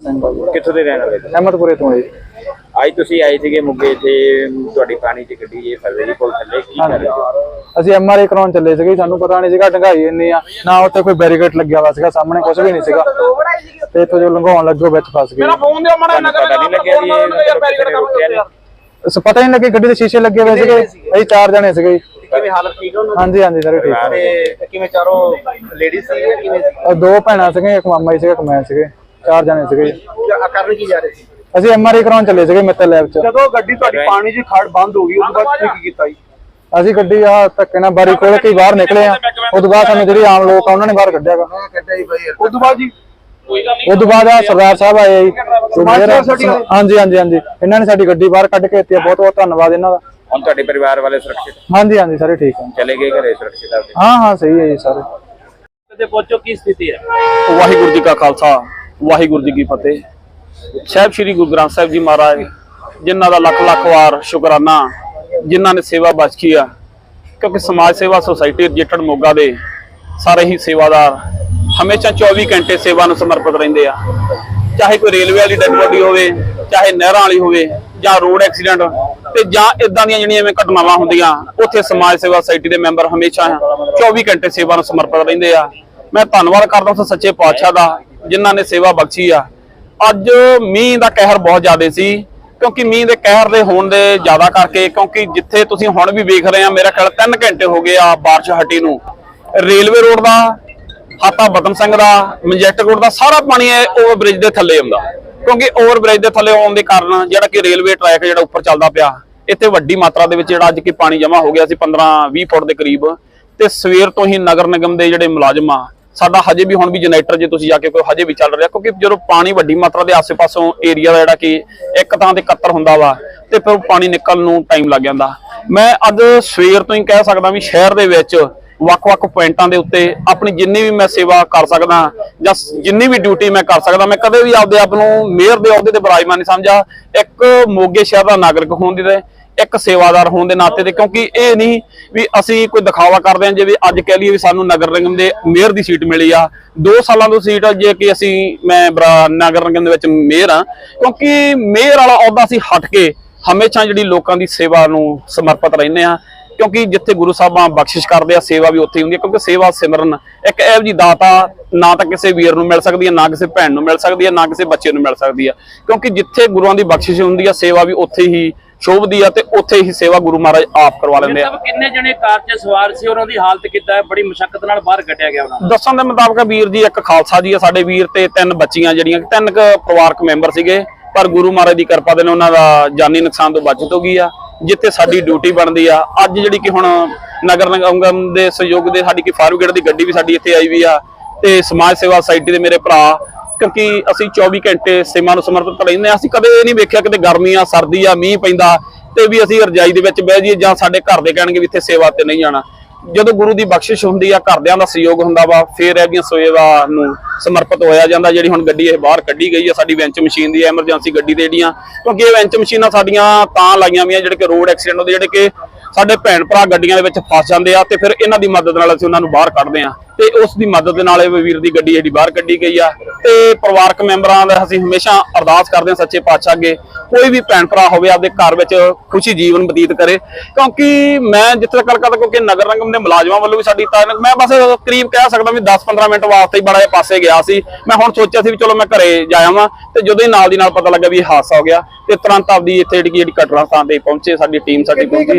ਕਿੱਥੋਂ ਦੇ ਰਹਿਣ ਵਾਲੇ? ਅਹਿਮਦਪੁਰੇ ਤੋਂ ਹੈ ਜੀ। ਅੱਜ ਤੁਸੀਂ ਆਏ ਸੀਗੇ ਮੁੱਗੇ ਤੇ ਤੁਹਾਡੀ ਪਾਣੀ 'ਚ ਗੱਡੀ ਜੇ ਗਈ ਪੁਲ ਥੱਲੇ ਕੀ ਕਰ ਰਹੇ ਸੀ ਅਸੀਂ ਐਮਆਰਆਈ ਕਰਾਉਣ ਚੱਲੇ ਸੀਗੇ ਸਾਨੂੰ ਪਤਾ ਨਹੀਂ ਸੀਗਾ ਢੰਗਾਈ ਇੰਨੀ ਆ ਨਾ ਉੱਥੇ ਕੋਈ ਬੈਰੀਕੇਡ ਲੱਗਿਆ ਹੋਇਆ ਸੀਗਾ ਸਾਹਮਣੇ ਕੁਝ ਵੀ ਨਹੀਂ ਸੀਗਾ। ਤੇ ਇੱਥੋਂ ਜੋ ਲੰਘਾਉਣ ਲੱਗੋ ਵਿੱਚ ਫਸ ਗਏ। ਫੋਨ ਦਿਓ ਮੜਾ ਤੁਹਾਨੂੰ ਪਤਾ ਨਹੀਂ ਲੱਗਿਆ ਵੀ ਇਹ ਮਤਲਬ ਰੁਕਿਆ ਨਹੀਂ ਇਸ ਪਤਾ ਹੀ ਨਹੀਂ ਲੱਗੇ ਗੱਡੀ ਦੇ ਸ਼ੀਸ਼ੇ ਲੱਗੇ ਹੋਏ ਸੀਗੇ। ਅਸੀਂ ਚਾਰ ਜਣੇ ਸੀਗੇ। ਕਿਵੇਂ ਹਾਲਤ ਠੀਕ ਹੈ ਉਹਨਾਂ ਹਾਂਜੀ ਹਾਂਜੀ ਸਾਰੇ ਠੀਕ। ਆ। ਤੇ ਕਿਵੇਂ ਚਾਰੋਂ ਲੇਡੀਜ਼ ਸੀ ਕਿਵੇਂ ਦੋ ਭੈਣਾਂ ਸੀਗੀਆਂ ਇੱਕ ਮਾਮਾ ਜੀ ਸੀਗਾ ਇੱਕ ਮੈਂ ਸੀਗੇ। ਚਾਰ ਜਣੇ ਸੀਗੇ। ਜੀ। ਕਿਆ ਕਰਨ ਕੀ ਜਾ ਰਹੇ ਸੀ? ਅਸੀਂ ਐਮਆਰਆਈ ਕਰਾਉਣ ਚੱਲੇ ਸੀਗੇ ਮਿੱਤਲ ਲੈਬ 'ਚ। ਜਦੋਂ ਗੱਡੀ ਤੁਹਾਡੀ ਪਾਣੀ 'ਚ ਖੜ ਬੰਦ ਹੋ ਗਈ ਉਸ ਤੋਂ ਬਾਅਦ ਤੁਸੀਂ ਕੀ ਕੀਤਾ ਜੀ? ਅਸੀਂ ਗੱਡੀ ਆ ਧੱਕੇ ਨਾਲ ਬਾਰੀ ਖੋਲ ਕੇ ਬਾਹਰ ਨਿਕਲੇ ਆ। ਉਸ ਤੋਂ ਬਾਅਦ ਸਾਨੂੰ ਜਿਹੜੀ ਆਮ ਲੋਕ ਆ ਉਹਨਾਂ ਨੇ ਬਾਹਰ ਕੱਢਿਆਗਾ ਉਸ ਤੋਂ ਬਾਅਦ ਜੀ? ਉਸ ਤੋਂ ਬਾਅਦ ਆ ਸਰਦਾਰ ਸਾਹਿਬ ਆਏ ਜੀ। ਹਾਂਜੀ ਹਾਂਜੀ ਹਾਂਜੀ ਇਹਨਾਂ ਨੇ ਸਾਡੀ ਗੱਡੀ ਬਾਹਰ ਕੱਢ ਕੇ ਦਿੱਤੀ ਆ। ਬਹੁਤ ਬਹੁਤ ਧੰਨਵਾਦ ਇਹਨਾਂ ਦਾ। ਹੁਣ ਤੁਹਾਡੇ ਪਰਿਵਾਰ ਵਾਲੇ ਸੁਰੱਖਿਤ ਹਾਂਜੀ ਹਾਂਜੀ ਸਾਰੇ ਠੀਕ ਆ। ਚਲੇ ਗਏ ਘਰੇ ਸੁਰੱਖਿਤ ਆਪਦੇ? ਹਾਂ ਹਾਂ ਸਹੀ ਹੈ ਜੀ ਸਾਰੇ। ਤੇ ਪਹੁੰਚੋ ਕੀ ਸਥਿਤੀ ਹੈ? ਵਾਹਿਗੁਰੂ ਜੀ ਕਾ ਖਾਲਸਾ। ਵਾਹਿਗੁਰੂ ਜੀ ਕੀ ਫਤਿਹ। ਸਾਹਿਬ ਸ੍ਰੀ ਗੁਰੂ ਗ੍ਰੰਥ ਸਾਹਿਬ ਜੀ ਮਹਾਰਾਜ, ਜਿਨ੍ਹਾਂ ਦਾ ਲੱਖ ਲੱਖ ਵਾਰ ਸ਼ੁਕਰਾਨਾ, ਜਿਨ੍ਹਾਂ ਨੇ ਸੇਵਾ ਬਖਸ਼ੀ ਆ। ਕਿਉਂਕਿ ਸਮਾਜ ਸੇਵਾ ਸੁਸਾਇਟੀ ਰਜਿਸਟਰਡ ਮੋਗਾ ਦੇ ਸਾਰੇ ਹੀ ਸੇਵਾਦਾਰ ਹਮੇਸ਼ਾ 24 ਘੰਟੇ ਸੇਵਾ ਨੂੰ ਸਮਰਪਿਤ ਰਹਿੰਦੇ ਆ। ਚਾਹੇ ਕੋਈ ਰੇਲਵੇ ਵਾਲੀ ਡੈਡ ਬੋਡੀ ਹੋਵੇ, ਚਾਹੇ ਨਹਿਰਾਂ ਵਾਲੀ ਹੋਵੇ, ਜਾਂ ਰੋਡ ਐਕਸੀਡੈਂਟ, ਤੇ ਜਾਂ ਇਦਾਂ ਦੀਆਂ ਜਿਹੜੀਆਂ ਐਵੇਂ ਘਟਨਾਵਾਂ ਹੁੰਦੀਆਂ, ਉੱਥੇ ਸਮਾਜ ਸੇਵਾ ਸੁਸਾਇਟੀ ਦੇ ਮੈਂਬਰ ਹਮੇਸ਼ਾ 24 ਘੰਟੇ ਸੇਵਾ ਨੂੰ ਸਮਰਪਿਤ ਰਹਿੰਦੇ ਆ। ਮੈਂ ਧੰਨਵਾਦ ਕਰਦਾ ਉਸ ਸੱਚੇ ਪਾਤਸ਼ਾਹ ਦਾ ਜਿਨ੍ਹਾਂ ਨੇ ਸੇਵਾ ਬਖਸ਼ੀ ਆ। ਅੱਜ ਮੀਂਹ ਦਾ ਕਹਿਰ ਬਹੁਤ ਜ਼ਿਆਦਾ ਸੀ, ਕਿਉਂਕਿ ਮੀਂਹ ਦੇ ਕਹਿਰ ਦੇ ਹੋਣ ਦੇ ਜ਼ਿਆਦਾ ਕਰਕੇ, ਕਿਉਂਕਿ ਜਿੱਥੇ ਤੁਸੀਂ ਹੁਣ ਵੀ ਵੇਖ ਰਹੇ ਆ, ਮੇਰਾ ਖਿਆਲ 3 ਘੰਟੇ ਹੋ ਗਏ ਆ ਬਾਰਿਸ਼ ਹਟੀ ਨੂੰ। ਰੇਲਵੇ ਰੋਡ ਦਾ, ਹਾਤਾ ਬਤਨ ਸਿੰਘ ਦਾ ਮਜੈਸਟਿਕ ਰੋਡ ਦਾ, ਸਾਰਾ ਪਾਣੀ ਓਵਰ ਬ੍ਰਿਜ ਦੇ ਥੱਲੇ ਆਉਂਦਾ। ਕਿਉਂਕਿ ਓਵਰ ਬ੍ਰਿਜ ਦੇ ਥੱਲੇ ਆਉਣ ਦੇ ਕਾਰਨ ਜਿਹੜਾ ਕਿ ਰੇਲਵੇ ਟਰੈਕ ਜਿਹੜਾ ਉੱਪਰ ਚੱਲਦਾ ਪਿਆ, ਇੱਥੇ ਵੱਡੀ ਮਾਤਰਾ ਦੇ ਵਿੱਚ ਜਿਹੜਾ ਅੱਜ ਕਿ ਪਾਣੀ ਜਮ੍ਹਾਂ ਹੋ ਗਿਆ ਸੀ 15 20 ਫੁੱਟ ਦੇ ਕਰੀਬ। ਤੇ ਸਵੇਰ ਤੋਂ ਹੀ ਨਗਰ ਨਿਗਮ ਦੇ ਜਿਹੜੇ ਮੁਲਾਜ਼ਮ ਆ ਸਾਡਾ ਹਜੇ ਵੀ ਹੁਣ ਵੀ ਜਨਰੇਟਰ ਜੇ ਤੁਸੀਂ ਜਾ ਕੇ ਕੋਈ ਹਜੇ ਵੀ ਚੱਲ ਰਿਹਾ, ਕਿਉਂਕਿ ਜਦੋਂ ਪਾਣੀ ਵੱਡੀ ਮਾਤਰਾ ਦੇ ਆਸੇ-ਪਾਸੋਂ ਏਰੀਆ ਦਾ ਜਿਹੜਾ ਕਿ ਇੱਕ ਥਾਂ ਤੇ 71 ਹੁੰਦਾ ਵਾ, ਤੇ ਫਿਰ ਉਹ ਪਾਣੀ ਨਿਕਲਣ ਨੂੰ ਟਾਈਮ ਲੱਗ ਜਾਂਦਾ। ਮੈਂ ਅੱਜ ਸਵੇਰ ਤੋਂ ਹੀ ਕਹਿ ਸਕਦਾ ਵੀ ਸ਼ਹਿਰ ਦੇ ਵਿੱਚ ਵੱਖ-ਵੱਖ ਪੁਆਇੰਟਾਂ ਦੇ ਉੱਤੇ ਆਪਣੀ ਜਿੰਨੀ ਵੀ ਮੈਂ ਸੇਵਾ ਕਰ ਸਕਦਾ, ਜਾਂ ਜਿੰਨੀ ਵੀ ਡਿਊਟੀ ਮੈਂ ਕਰ ਸਕਦਾ, ਮੈਂ ਕਦੇ ਵੀ ਆਪਦੇ ਆਪ ਨੂੰ ਮੇਅਰ ਦੇ ਅਹੁਦੇ ਤੇ ਬਰਾਜਮਾਨ ਨਹੀਂ ਸਮਝਾ ਇੱਕ ਮੋਗੇ ਸ਼ਹਿਰ ਦਾ ਨਾਗਰਿਕ ਹੋਣ ਦੇ ਇੱਕ ਸੇਵਾਦਾਰ ਹੋਣ ਦੇ ਨਾਤੇ ਤੇ ਕਿਉਂਕਿ ਇਹ ਨਹੀਂ ਵੀ ਅਸੀਂ ਕੋਈ ਦਿਖਾਵਾ ਕਰਦੇ ਹਾਂ, ਜਿਵੇਂ ਅੱਜ ਕਹਿ ਲਈਏ ਵੀ ਸਾਨੂੰ ਨਗਰ ਨਿਗਮ ਦੇ ਮੇਅਰ ਦੀ ਸੀਟ ਮਿਲੀ ਆ। 2 ਸਾਲਾਂ ਤੋਂ ਸੀਟ ਜੇ ਕਿ ਅਸੀਂ, ਮੈਂ ਬਰਾ- ਨਗਰ ਨਿਗਮ ਦੇ ਵਿੱਚ ਮੇਅਰ ਆ, ਕਿਉਂਕਿ ਮੇਅਰ ਵਾਲਾ ਅਹੁਦਾ ਅਸੀਂ ਹਟ ਕੇ ਹਮੇਸ਼ਾ ਜਿਹੜੀ ਲੋਕਾਂ ਦੀ ਸੇਵਾ ਨੂੰ ਸਮਰਪਿਤ ਰਹਿੰਦੇ ਆ ਕਿਉਂਕਿ ਜਿੱਥੇ ਗੁਰੂ ਸਾਹਿਬਾਂ ਬਖਸ਼ਿਸ਼ ਕਰਦੇ ਆ, ਸੇਵਾ ਵੀ ਉੱਥੇ ਹੀ ਹੁੰਦੀ ਹੈ ਕਿਉਂਕਿ ਸੇਵਾ ਸਿਮਰਨ ਇੱਕ ਇਹੋ ਜੀ ਦਾਤਾ ਨਾ ਤਾਂ ਕਿਸੇ ਵੀਰ ਨੂੰ ਮਿਲ ਸਕਦੀ ਹੈ ਨਾ ਕਿਸੇ ਭੈਣ ਨੂੰ ਮਿਲ ਸਕਦੀ ਹੈ ਨਾ ਕਿਸੇ ਬੱਚੇ ਨੂੰ ਮਿਲ ਸਕਦੀ ਹੈ ਕਿਉਂਕਿ ਜਿੱਥੇ ਗੁਰੂਆਂ ਦੀ ਬਖਸ਼ਿਸ਼ ਹੁੰਦੀ ਹੈ ਸੇਵਾ ਵੀ ਉੱਥੇ ਹੀ ਸ਼ੋਭਦੀ ਆ ਤੇ ਉੱਥੇ ਹੀ ਸੇਵਾ ਗੁਰੂ ਮਹਾਰਾਜ ਆਪ ਕਰਵਾ ਲੈਂਦੇ ਆ। ਕਿੰਨੇ ਜਣੇ ਕਾਰ 'ਚ ਸਵਾਰ ਸੀ ਉਹਨਾਂ ਦੀ ਹਾਲਤ ਕਿੱਦਾਂ ਹੈ? ਬੜੀ ਮੁਸ਼ਕਲ ਨਾਲ ਬਾਹਰ ਕੱਢਿਆ ਗਿਆ ਉਹਨਾਂ ਨੂੰ। ਦੱਸਣ ਦੇ ਮੁਤਾਬਕ ਵੀਰ ਜੀ ਇੱਕ ਖਾਲਸਾ ਜੀ ਆ ਸਾਡੇ ਵੀਰ ਤੇ ਤਿੰਨ ਬੱਚੀਆਂ ਜਿਹੜੀਆਂ ਤਿੰਨ ਕੁ ਪਰਿਵਾਰਕ ਮੈਂਬਰ ਸੀਗੇ ਪਰ ਗੁਰੂ ਮਹਾਰਾਜ ਦੀ ਕਿਰਪਾ ਦੇ ਨਾਲ ਉਹਨਾਂ ਦਾ ਜਾਨੀ ਨੁਕਸਾਨ ਤੋਂ ਬਚਤ ਹੋ ਗਈ ਆ ਜਿੱਥੇ ਸਾਡੀ ਡਿਊਟੀ ਬਣਦੀ ਆ। ਅੱਜ ਜਿਹੜੀ ਕਿ ਹੁਣ ਨਗਰ ਨਿਗਮ ਦੇ ਸਹਿਯੋਗ ਦੇ ਸਾਡੀ ਕਿ ਬ੍ਰਿਗੇਡ ਦੀ ਗੱਡੀ ਵੀ ਸਾਡੀ ਇੱਥੇ ਆਈ ਵੀ ਆ ਤੇ ਸਮਾਜ ਸੇਵਾ ਸੁਸਾਇਟੀ ਦੇ ਮੇਰੇ ਭਰਾ ਕਿਉਂਕਿ ਅਸੀਂ 24 ਘੰਟੇ ਸੇਵਾ ਨੂੰ ਸਮਰਪਿਤ ਰਹਿੰਦੇ ਹਾਂ। ਅਸੀਂ ਕਦੇ ਇਹ ਨਹੀਂ ਵੇਖਿਆ ਕਿਤੇ ਗਰਮੀ ਆ, ਸਰਦੀ ਆ, ਮੀਂਹ ਪੈਂਦਾ ਤੇ ਵੀ ਅਸੀਂ ਰਜਾਈ ਦੇ ਵਿੱਚ ਬਹਿ ਜਾਈਏ ਜਾਂ ਸਾਡੇ ਘਰ ਦੇ ਕਹਿਣਗੇ ਵੀ ਇੱਥੇ ਸੇਵਾ ਤੇ ਨਹੀਂ ਜਾਣਾ ਜਦੋਂ ਗੁਰੂ ਦੀ ਬਖਸ਼ਿਸ਼ ਹੁੰਦੀ ਆ, ਘਰਦਿਆਂ ਦਾ ਸਹਿਯੋਗ ਹੁੰਦਾ ਵਾ, ਫੇਰ ਇਹਦੀਆਂ ਸੇਵਾ ਨੂੰ ਸਮਰਪਿਤ ਹੋਇਆ ਜਾਂਦਾ, ਜਿਹੜੀ ਹੁਣ ਗੱਡੀ ਇਹ ਬਾਹਰ ਕੱਢੀ ਗਈ ਆ, ਸਾਡੀ ਵੈਂਚ ਮਸ਼ੀਨ ਦੀ ਐਮਰਜੈਂਸੀ ਗੱਡੀ ਦੇ ਜਿਹੜੀਆਂ, ਕਿਉਂਕਿ ਇਹ ਵੈਂਚ ਮਸ਼ੀਨਾਂ ਸਾਡੀਆਂ ਤਾਂ ਲਾਈਆਂ ਵੀਆਂ ਜਿਹੜੇ ਕਿ ਰੋਡ ਐਕਸੀਡੈਂਟ ਹੁੰਦੇ ਜਿਹੜੇ ਕਿ ਸਾਡੇ ਭੈਣ ਭਰਾ ਗੱਡੀਆਂ ਦੇ ਵਿੱਚ ਫਸ ਜਾਂਦੇ ਆ ਤੇ ਫਿਰ ਇਹਨਾਂ ਦੀ ਮਦਦ ਨਾਲ ਅਸੀਂ ਉਹਨਾਂ ਨੂੰ ਬਾਹਰ ਕੱਢਦੇ ਆ। ਤੇ ਉਸ ਦੀ ਮਦਦ ਦੇ ਨਾਲ ਇਹ ਵੀਰ ਦੀ ਗੱਡੀ ਜਿਹੜੀ ਬਾਹਰ ਕੱਢੀ ਗਈ ਆ। ਤੇ ਪਰਿਵਾਰਕ ਮੈਂਬਰਾਂ ਦਾ ਅਸੀਂ ਹਮੇਸ਼ਾ ਅਰਦਾਸ ਕਰਦੇ ਹਾਂ ਸੱਚੇ ਪਾਤਸ਼ਾਹ ਅੱਗੇ ਕੋਈ ਵੀ ਭੈਣ ਭਰਾ ਹੋਵੇ ਆਪਦੇ ਘਰ ਵਿੱਚ ਖੁਸ਼ੀ ਜੀਵਨ ਬਤੀਤ ਕਰੇ। ਕਿਉਂਕਿ ਮੈਂ ਜਿੱਥੇ ਤੱਕ ਕਰਦਾ ਕਿਉਂਕਿ ਨਗਰ ਨਿਗਮ ਦੇ ਮੁਲਾਜ਼ਮਾਂ ਵੱਲੋਂ ਵੀ ਸਾਡੀ ਤਾਂ ਮੈਂ ਬਸ ਕਰੀਬ ਕਹਿ ਸਕਦਾ ਵੀ 10-15 ਮਿੰਟ ਵਾਸਤੇ ਹੀ ਬੜਾ ਜਿਹਾ ਪਾਸੇ ਗਿਆ ਸੀ। ਮੈਂ ਹੁਣ ਸੋਚਿਆ ਸੀ ਵੀ ਚਲੋ ਮੈਂ ਘਰੇ ਜਾ ਆਵਾਂ ਤੇ ਜਦੋਂ ਹੀ ਨਾਲ ਦੀ ਨਾਲ ਪਤਾ ਲੱਗਾ ਵੀ ਇਹ ਹਾਦਸਾ ਹੋ ਗਿਆ ਤੇ ਤੁਰੰਤ ਆਪਦੀ ਇੱਥੇ ਜਿਹੜੀ ਜਿਹੜੀ ਘਟਨਾ ਸਥਾਨ ਤੇ ਪਹੁੰਚੇ ਸਾਡੀ ਟੀਮ ਸਾਡੀ ਪਹੁੰਚੀ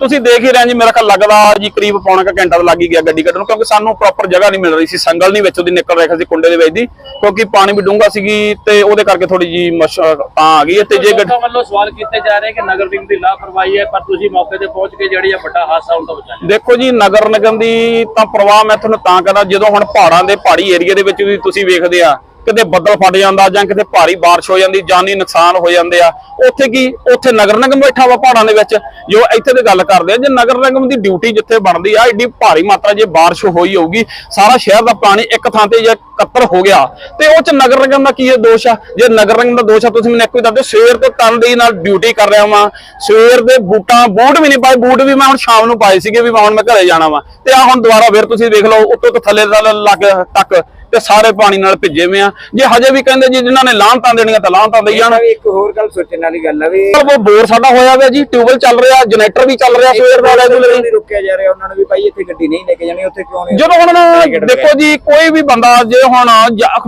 ਤੁਸੀਂ ਦੇਖ ਹੀ ਰਹੇ ਜੀ ਮੇਰਾ ਖਿਆਲ ਲੱਗਦਾ ਜੀ ਕਰੀਬ ਪੌਣਾ ਘੰਟਾ ਲੱਗ ਹੀ ਗਿਆ ਗੱਡੀ ਕੱਢਣ ਨੂੰ ਕਿਉਂਕਿ ਸਾਨੂੰ ਪ੍ਰੋਪਰ ਜਗ੍ਹਾ ਨਹੀਂ ਮਿਲ ਰਹੀ ਸੀ। ਸੰਗਲ ਨਹੀਂ ਵਿੱਚ ਉਹਦੀ ਨਿਕਲ ਰਿਹਾ ਸੀ ਕੁੰਡੇ ਦੇ ਵਿੱਚ ਦੀ ਕਿਉਂਕਿ ਪਾਣੀ ਵੀ ਡੂੰਘਾ ਸੀਗੀ ਤੇ ਉਹਦੇ ਕਰਕੇ ਥੋੜੀ ਜੀ ਤਾਂ ਆ ਗਈ ਤੇ ਜੇ ਗੱਡੀ ਵੱਲੋਂ ਸਵਾਲ ਕੀਤੇ ਜਾ ਰਹੇ ਕਿ ਨਗਰ ਨਿਗਮ ਦੀ ਲਾਪਰਵਾਹੀ ਹੈ ਪਰ ਤੁਸੀਂ ਮੌਕੇ ਤੇ ਪਹੁੰਚ ਕੇ ਜਿਹੜੀ ਆ ਵੱਡਾ ਹਾਦਸਾ ਤੋਂ ਬਚਾਇਆ ਦੇਖੋ ਜੀ ਨਗਰ ਨਿਗਮ ਦੀ ਤਾਂ ਪ੍ਰਵਾਹ ਮੈਂ ਤੁਹਾਨੂੰ ਤਾਂ ਕਹਿੰਦਾ ਜਦੋਂ ਹੁਣ ਪਹਾੜਾਂ ਦੇ ਪਹਾੜੀ ਏਰੀਆ ਦੇ ਵਿੱਚ ਵੀ ਤੁਸੀਂ ਵੇਖਦੇ ਆ ਕਿਤੇ ਬੱਦਲ ਫਟ ਜਾਂਦਾ ਜਾਂ ਕਿਤੇ ਭਾਰੀ ਬਾਰਿਸ਼ ਹੋ ਜਾਂਦੀ, ਜਾਨੀ ਨੁਕਸਾਨ ਹੋ ਜਾਂਦੇ ਆ। ਉੱਥੇ ਕੀ? ਉੱਥੇ ਨਗਰ ਨਿਗਮ ਬੈਠਾ ਵਾ ਪਹਾੜਾਂ ਦੇ ਵਿੱਚ। ਜੋ ਇੱਥੇ ਦੀ ਗੱਲ ਕਰਦੇ ਆ, ਜੇ ਨਗਰ ਨਿਗਮ ਦੀ ਡਿਊਟੀ ਜਿੱਥੇ ਬਣਦੀ ਆ ਏਡੀ ਭਾਰੀ ਮਾਤਰਾ ਜੇ ਬਾਰਿਸ਼ ਹੋਈ ਹੋਊਗੀ, ਸਾਰਾ ਸ਼ਹਿਰ ਦਾ ਪਾਣੀ ਇੱਕ ਥਾਂ ਤੇ ਜੇ ਇਕੱਤਰ ਹੋ ਗਿਆ, ਤੇ ਉਹ ਚ ਨਗਰ ਨਿਗਮ ਦਾ ਕੀ ਇਹ ਦੋਸ਼ ਆ? ਜੇ ਨਗਰ ਨਿਗਮ ਦਾ ਦੋਸ਼ ਆ, ਤੁਸੀਂ ਮੈਨੂੰ ਇੱਕ ਵੀ ਦੱਸ ਦਿਓ, ਸਵੇਰ ਤੋਂ ਤਨ ਨਾਲ ਡਿਊਟੀ ਕਰ ਰਿਹਾ ਵਾਂ। ਸਵੇਰ ਦੇ ਬੂਟਾਂ, ਬੂਟ ਵੀ ਨਹੀਂ ਪਾਏ, ਬੂਟ ਵੀ ਮੈਂ ਹੁਣ ਸ਼ਾਮ ਨੂੰ ਪਾਏ ਸੀਗੇ, ਵੀ ਮੈਂ ਹੁਣ ਮੈਂ ਘਰੇ ਜਾਣਾ ਵਾਂ। ਤੇ ਆ ਹੁਣ ਦੁਬਾਰਾ ਫਿਰ ਤੁਸੀਂ ਦੇਖ ਲਓ, ਉੱਤੋਂ ਤੋਂ ਥੱਲੇ ਦਾ ਤੱਕ ਤੇ ਸਾਰੇ ਪਾਣੀ ਨਾਲ ਭਿੱਜੇ ਹੋਏ ਆ। ਜੇ ਹਜੇ ਵੀ ਕਹਿੰਦੇ ਜੀ ਜਿਨ੍ਹਾਂ ਨੇ ਲਾਹਨਤਾਂ ਦੇਣੀਆਂ ਤਾਂ ਲਾਹਨਤਾਂ ਦੇਈ ਜਾਣ ਇੱਕ ਹੋਰ ਗੱਲ ਸੋਚਣ ਵਾਲੀ ਗੱਲ ਆ ਵੀ ਉਹ ਬੋਰ ਸਾਡਾ ਹੋਇਆ ਹੋਇਆ ਜੀ ਟਿਊਬਲ ਚੱਲ ਰਿਹਾ ਜਨਰੇਟਰ ਵੀ ਚੱਲ ਰਿਹਾ ਸਵੇਰ ਦਾ ਰੈਗੂਲਰ ਨਹੀਂ ਰੁਕਿਆ ਜਾ ਰਿਹਾ ਉਹਨਾਂ ਨੂੰ ਵੀ ਭਾਈ ਇੱਥੇ ਗੱਡੀ ਨਹੀਂ ਲੈ ਕੇ ਜਾਣੀ ਉੱਥੇ ਕਿਉਂ ਨਹੀਂ? ਜਦੋਂ ਹੁਣ ਦੇਖੋ ਜੀ ਕੋਈ ਵੀ ਬੰਦਾ ਜੇ ਹੁਣ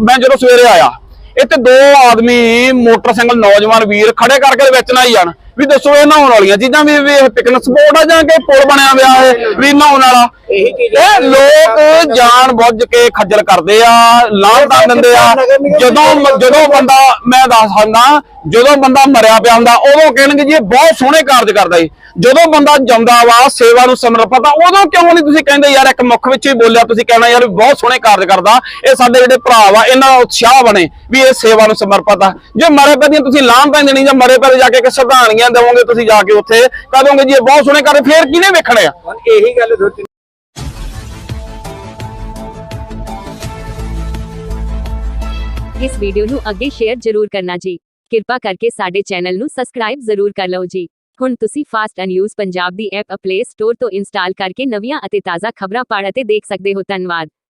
ਮੈਂ ਜਦੋਂ ਸਵੇਰੇ ਆਇਆ ਇੱਥੇ ਦੋ ਆਦਮੀ ਮੋਟਰਸਾਈਕਲ ਨੌਜਵਾਨ ਵੀਰ ਖੜੇ ਕਰਕੇ ਵਿੱਚ ਨਾ ਹੀ ਜਾਣ। ਵੀ ਦੱਸੋ ਇਹ ਨਹਾਉਣ ਵਾਲੀਆਂ ਚੀਜ਼ਾਂ ਵੀ ਇਹ ਪਿਕਨਿਕ ਸਪੋਟ ਆ ਜਾਂ ਕਿ ਪੁਲ ਬਣਿਆ ਹੋਇਆ ਹੈ ਵੀ ਨਹਾਉਣ ਵਾਲਾ? ਇਹੀ ਲੋਕ ਜਾਣ ਬੁੱਝ ਕੇ ਖੱਜਲ ਕਰਦੇ ਆ ਲਾਂਘਦਾ ਦਿੰਦੇ ਆ। ਜਦੋਂ ਜਦੋਂ ਬੰਦਾ ਮੈਂ ਦੱਸ ਸਕਦਾ ਜਦੋਂ ਬੰਦਾ ਮਰਿਆ ਪਿਆ ਹੁੰਦਾ ਉਦੋਂ ਕਹਿਣਗੇ ਜੀ ਇਹ ਬਹੁਤ ਸੋਹਣੇ ਕਾਰਜ ਕਰਦਾ ਜੀ। ਜਦੋਂ ਬੰਦਾ ਜਾਂਦਾ ਵਾ ਸੇਵਾ ਨੂੰ ਸਮਰਪਿਤ ਆ ਉਦੋਂ ਕਿਉਂ ਨਹੀਂ ਤੁਸੀਂ ਕਹਿੰਦੇ ਯਾਰ ਇੱਕ ਮੁੱਖ ਵਿੱਚ ਹੀ ਬੋਲਿਆ ਤੁਸੀਂ ਕਹਿਣਾ ਯਾਰ ਬਹੁਤ ਸੋਹਣੇ ਕਾਰਜ ਕਰਦਾ ਇਹ ਸਾਡੇ ਜਿਹੜੇ ਭਰਾ ਵਾ ਇਹਨਾਂ ਦਾ ਉਤਸ਼ਾਹ ਬਣੇ ਵੀ ਇਹ ਸੇਵਾ ਨੂੰ ਸਮਰਪਿਤ ਆ। ਜੇ ਮਰੇ ਪੈ ਦੀਆਂ ਤੁਸੀਂ ਲਾਂਭ ਦੇਣੀ ਜਾਂ ਮਰੇ ਪੈ ਜਾ ਕੇ ਕਿ ਸ਼ਰਧਾਂਜਲੀਆਂ ਦੇਵੋਗੇ ਤੁਸੀਂ ਜਾ ਕੇ ਉੱਥੇ? ਕਹਦੋਗੇ ਜੀ ਇਹ ਬਹੁਤ ਸੋਹਣੇ ਕਰਦੇ ਫੇਰ ਕਿਹਨੇ ਵੇਖਣੇ ਆ? ਹੁਣ ਇਹੀ ਗੱਲ ਸੋਚਣ ਇਸ ਵੀਡੀਓ ਨੂੰ ਅੱਗੇ ਸ਼ੇਅਰ ਜ਼ਰੂਰ ਕਰਨਾ ਜੀ। ਕਿਰਪਾ ਕਰਕੇ ਸਾਡੇ ਚੈਨਲ ਨੂੰ ਸਬਸਕ੍ਰਾਈਬ ਜ਼ਰੂਰ ਕਰ ਲਓ ਜੀ। ਹੁਣ ਤੁਸੀਂ ਫਾਸਟ ਐਂਡ ਨਿਊਜ਼ ਪੰਜਾਬ ਦੀ ਐਪ ਪਲੇ ਸਟੋਰ ਤੋਂ ਇੰਸਟਾਲ ਕਰਕੇ ਨਵੀਆਂ ਅਤੇ ਤਾਜ਼ਾ ਖਬਰਾਂ ਪੜ੍ਹ ਅਤੇ ਦੇਖ ਸਕਦੇ ਹੋ। ਧੰਨਵਾਦ।